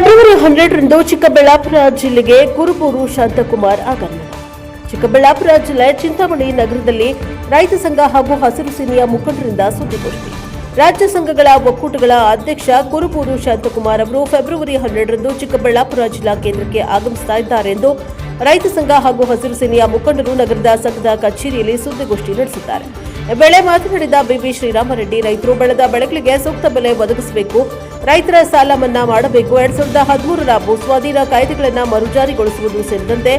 February ಹನ್ನೆರಡರಂದು ಚಿಕ್ಕಬಳ್ಳಾಪುರ ಜಿಲ್ಲೆಗೆ ಕುರುಬೂರು ಶಾಂತಕುಮಾರ್ ಆಗಮನ. ಚಿಕ್ಕಬಳ್ಳಾಪುರ ಜಿಲ್ಲೆ ಚಿಂತಾಮಣಿ ನಗರದಲ್ಲಿ ರೈತ ಸಂಘ ಹಾಗೂ ಹಸಿರು ಸೇನೆಯ ಮುಖಂಡರಿಂದ ಸುದ್ದಿಗೋಷ್ಠಿ. ರಾಜ್ಯ ಸಂಘಗಳ ಒಕ್ಕೂಟಗಳ ಅಧ್ಯಕ್ಷ ಕುರುಬೂರು ಶಾಂತಕುಮಾರ್ ಅವರು ಫೆಬ್ರವರಿ ಹನ್ನೆರಡರಂದು ಚಿಕ್ಕಬಳ್ಳಾಪುರ ಜಿಲ್ಲಾ ಕೇಂದ್ರಕ್ಕೆ ಆಗಮಿಸುತ್ತಾ ಇದ್ದಾರೆ ಎಂದು ರೈತ ಸಂಘ ಹಾಗೂ ಹಸಿರು ಸೇನೆಯ ಮುಖಂಡರು ನಗರದ ಸಂಘದ ಕಚೇರಿಯಲ್ಲಿ ಸುದ್ದಿಗೋಷ್ಠಿ ನಡೆಸಿದ್ದಾರೆ. ವೇಳೆ ಮಾತನಾಡಿದ ಬಿಬಿ ಶ್ರೀರಾಮರೆಡ್ಡಿ, ರೈತರು ಬೆಳೆದ ಬೆಳೆಗಳಿಗೆ ಸೂಕ್ತ ಬೆಲೆ ಒದಗಿಸಬೇಕು. ರೈತರ ಸಾಲ ಮನ್ನಾ ಮಾಡಬೇಕು. ಎರಡ್ ಸಾವಿರದ ಹದಿಮೂರರ ಭೂಸ್ವಾಧೀನ ಕಾಯ್ದೆಗಳನ್ನು ಮರುಜಾರಿಗೊಳಿಸುವುದು ಸೇರಿದಂತೆ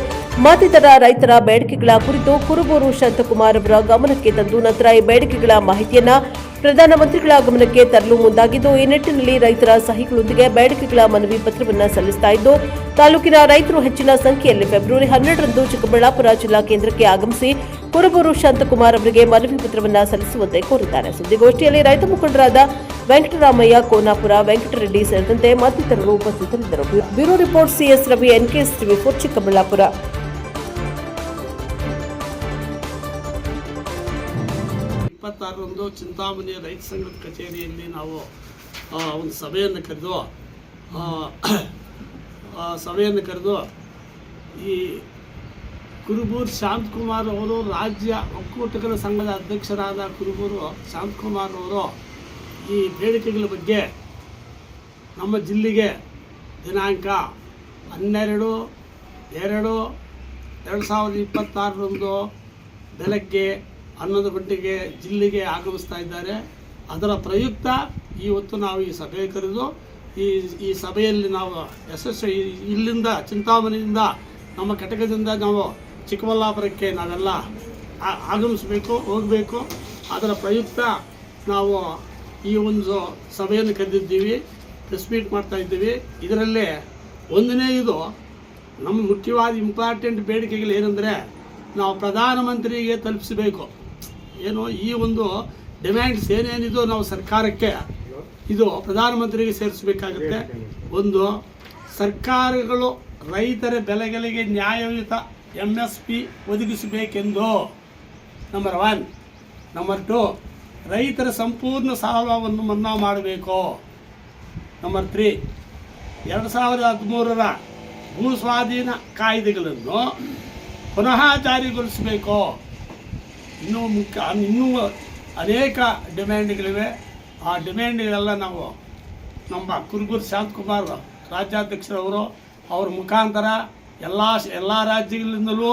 ಮತ್ತಿತರ ರೈತರ ಬೇಡಿಕೆಗಳ ಕುರಿತು ಕುರುಬೂರು ಶಾಂತಕುಮಾರ್ ಅವರ ಗಮನಕ್ಕೆ ತಂದು, ನಂತರ ಈ ಬೇಡಿಕೆಗಳ ಮಾಹಿತಿಯನ್ನ ಪ್ರಧಾನಮಂತ್ರಿಗಳ ಆಗಮನಕ್ಕೆ ತರಲು ಮುಂದಾಗಿದ್ದು, ಈ ನಿಟ್ಟಿನಲ್ಲಿ ರೈತರ ಸಹಿಗಳೊಂದಿಗೆ ಬೇಡಿಕೆಗಳ ಮನವಿ ಪತ್ರವನ್ನು ಸಲ್ಲಿಸುತ್ತಾ ಇದ್ದು, ತಾಲೂಕಿನ ರೈತರು ಹೆಚ್ಚಿನ ಸಂಖ್ಯೆಯಲ್ಲಿ ಫೆಬ್ರವರಿ ಹನ್ನೆರಡರಂದು ಚಿಕ್ಕಬಳ್ಳಾಪುರ ಜಿಲ್ಲಾ ಕೇಂದ್ರಕ್ಕೆ ಆಗಮಿಸಿ, ಕುರುಬೂರು ಶಾಂತಕುಮಾರ್ ಅವರಿಗೆ ಮನವಿ ಪತ್ರವನ್ನು ಸಲ್ಲಿಸುವಂತೆ ಕೋರಿದ್ದಾರೆ. ಸುದ್ದಿಗೋಷ್ಠಿಯಲ್ಲಿ ರೈತ ಮುಖಂಡರಾದ ವೆಂಕಟರಾಮಯ್ಯ, ಕೋನಾಪುರ ವೆಂಕಟರೆಡ್ಡಿ ಸೇರಿದಂತೆ ಮತ್ತಿತರರು ಉಪಸ್ಥಿತರಿದ್ದರು. Bureau report CS Ravi NKS TV four Chikkaballapura. ಇಪ್ಪತ್ತಾರರಂದು ಚಿಂತಾಮಣಿಯ ರೈತ ಸಂಘದ ಕಚೇರಿಯಲ್ಲಿ ನಾವು ಒಂದು ಸಭೆಯನ್ನು ಕರೆದು ಸಭೆಯನ್ನು ಕರೆದು ಈ ಕುರುಬೂರು ಶಾಂತಕುಮಾರ್ ಅವರು ರಾಜ್ಯ ಒಕ್ಕೂಟಗಳ ಸಂಘದ ಅಧ್ಯಕ್ಷರಾದ ಕುರುಬೂರು ಶಾಂತಕುಮಾರ್ ಅವರು ಈ ಬೇಡಿಕೆಗಳ ಬಗ್ಗೆ ನಮ್ಮ ಜಿಲ್ಲೆಗೆ ದಿನಾಂಕ ಹನ್ನೆರಡು, ಎರಡು ಎರಡು ಸಾವಿರದ ಇಪ್ಪತ್ತಾರರಂದು ಬೆಳಗ್ಗೆ ಹನ್ನೊಂದು ಗಂಟೆಗೆ ಜಿಲ್ಲೆಗೆ ಆಗಮಿಸ್ತಾ ಇದ್ದಾರೆ. ಅದರ ಪ್ರಯುಕ್ತ ಇವತ್ತು ನಾವು ಈ ಸಭೆ ಕರೆದು ಈ ಈ ಸಭೆಯಲ್ಲಿ ನಾವು ಯಶಸ್ವಿ ಇಲ್ಲಿಂದ, ಚಿಂತಾಮಣಿಯಿಂದ, ನಮ್ಮ ಘಟಕದಿಂದ ನಾವು ಚಿಕ್ಕಬಳ್ಳಾಪುರಕ್ಕೆ ನಾವೆಲ್ಲ ಆಗಮಿಸಬೇಕು, ಹೋಗಬೇಕು. ಅದರ ಪ್ರಯುಕ್ತ ನಾವು ಈ ಒಂದು ಸಭೆಯನ್ನು ಕರೆದಿದ್ದೀವಿ, ಪ್ರೆಸ್ ಮೀಟ್ ಮಾಡ್ತಾ ಇದ್ದೀವಿ. ಇದರಲ್ಲಿ ಒಂದನೇ ಇದು ನಮ್ಮ ಮುಖ್ಯವಾದ ಇಂಪಾರ್ಟೆಂಟ್ ಬೇಡಿಕೆಗಳು ಏನಂದರೆ ನಾವು ಪ್ರಧಾನಮಂತ್ರಿಗೆ ತಲುಪಿಸಬೇಕು. ಏನು ಈ ಒಂದು ಡಿಮ್ಯಾಂಡ್ಸ್ ಏನೇನಿದೋ ನಾವು ಸರ್ಕಾರಕ್ಕೆ ಇದು ಪ್ರಧಾನಮಂತ್ರಿಗೆ ಸೇರಿಸಬೇಕಾಗುತ್ತೆ. ಒಂದು ಸರ್ಕಾರಗಳು ರೈತರ ಬೆಲೆಗಳಿಗೆ ನ್ಯಾಯಯುತ ಎಂ ಎಸ್ ಪಿ ಒದಗಿಸಬೇಕೆಂದು ನಂಬರ್ ಒನ್ ನಂಬರ್ ಟು ರೈತರ ಸಂಪೂರ್ಣ ಸಾಲವನ್ನು ಮನ್ನಾ ಮಾಡಬೇಕು. ನಂಬರ್ ತ್ರೀ ಎರಡು ಸಾವಿರದ ಹದಿಮೂರರ ಭೂ ಸ್ವಾಧೀನ ಕಾಯ್ದೆಗಳನ್ನು ಪುನಃ ಜಾರಿಗೊಳಿಸಬೇಕು. ಇನ್ನೂ ಮುಖ್ಯ ಇನ್ನೂ ಅನೇಕ ಡಿಮ್ಯಾಂಡ್ಗಳಿವೆ. ಆ ಡಿಮ್ಯಾಂಡ್ಗಳೆಲ್ಲ ನಾವು ನಮ್ಮ ಕುರುಗುರು ಶಾಂತಕುಮಾರ್ ರಾಜ್ಯಾಧ್ಯಕ್ಷರವರು, ಅವ್ರ ಮುಖಾಂತರ ಎಲ್ಲ ಎಲ್ಲ ರಾಜ್ಯಗಳಿಂದಲೂ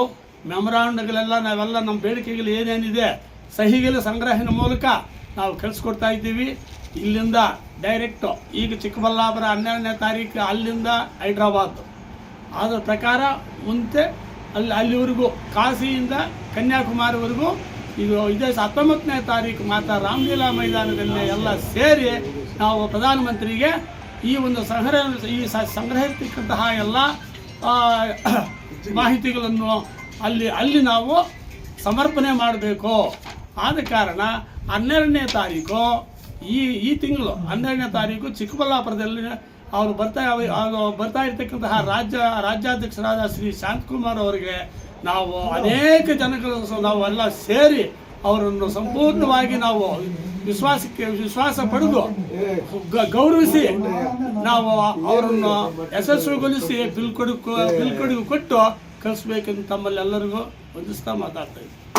ಮೆಮೊರಾಂಡಗಳೆಲ್ಲ ನಾವೆಲ್ಲ ನಮ್ಮ ಬೇಡಿಕೆಗಳು ಏನೇನಿದೆ ಸಹಿಗಳ ಸಂಗ್ರಹಣ ಮೂಲಕ ನಾವು ಕಳಿಸ್ಕೊಡ್ತಾ ಇದ್ದೀವಿ. ಇಲ್ಲಿಂದ ಡೈರೆಕ್ಟು ಈಗ ಚಿಕ್ಕಬಳ್ಳಾಪುರ ಹನ್ನೆರಡನೇ ತಾರೀಕು ಅಲ್ಲಿಂದ ಹೈದ್ರಾಬಾದ್. ಅದರ ಪ್ರಕಾರ ಮುಂತೆ ಅಲ್ಲಿ, ಅಲ್ಲಿವರೆಗೂ ಕಾಶಿಯಿಂದ ಕನ್ಯಾಕುಮಾರಿವರೆಗೂ ಇದು ಇದೇ ಹತ್ತೊಂಬತ್ತನೇ ತಾರೀಕು ಮಾತ್ರ ರಾಮಲೀಲಾ ಮೈದಾನದಲ್ಲಿ ಎಲ್ಲ ಸೇರಿ ನಾವು ಪ್ರಧಾನಮಂತ್ರಿಗೆ ಈ ಒಂದು ಸಂಗ್ರಹ ಈ ಸಂಗ್ರಹಿಸತಕ್ಕಂತಹ ಎಲ್ಲ ಮಾಹಿತಿಗಳನ್ನು ಅಲ್ಲಿ ಅಲ್ಲಿ ನಾವು ಸಮರ್ಪಣೆ ಮಾಡಬೇಕು. ಆದ ಕಾರಣ ಹನ್ನೆರಡನೇ ತಾರೀಕು, ಈ ಈ ತಿಂಗಳು ಹನ್ನೆರಡನೇ ತಾರೀಕು ಚಿಕ್ಕಬಳ್ಳಾಪುರದಲ್ಲಿ ಅವರು ಬರ್ತಾ ಬರ್ತಾ ಇರ್ತಕ್ಕಂತಹ ರಾಜ್ಯ, ರಾಜ್ಯಾಧ್ಯಕ್ಷರಾದ ಶ್ರೀ ಶಾಂತಕುಮಾರ್ ಅವರಿಗೆ ನಾವು ಅನೇಕ ಜನಗಳು ನಾವೆಲ್ಲ ಸೇರಿ ಅವರನ್ನು ಸಂಪೂರ್ಣವಾಗಿ ನಾವು ವಿಶ್ವಾಸಕ್ಕೆ ವಿಶ್ವಾಸ ಪಡೆದು ಗೌರವಿಸಿ ನಾವು ಅವರನ್ನು ಯಶಸ್ವಿಗೊಳಿಸಿ ಬಿಲ್ಕೊಡಕ್ಕೂ ಬಿಲ್ಕೊಡಿಗೂ ಕೊಟ್ಟು ಕಳಿಸ್ಬೇಕೆಂದು ತಮ್ಮಲ್ಲಿ ಎಲ್ಲರಿಗೂ ವಂದಿಸ್ತಾ ಮಾತಾಡ್ತಾ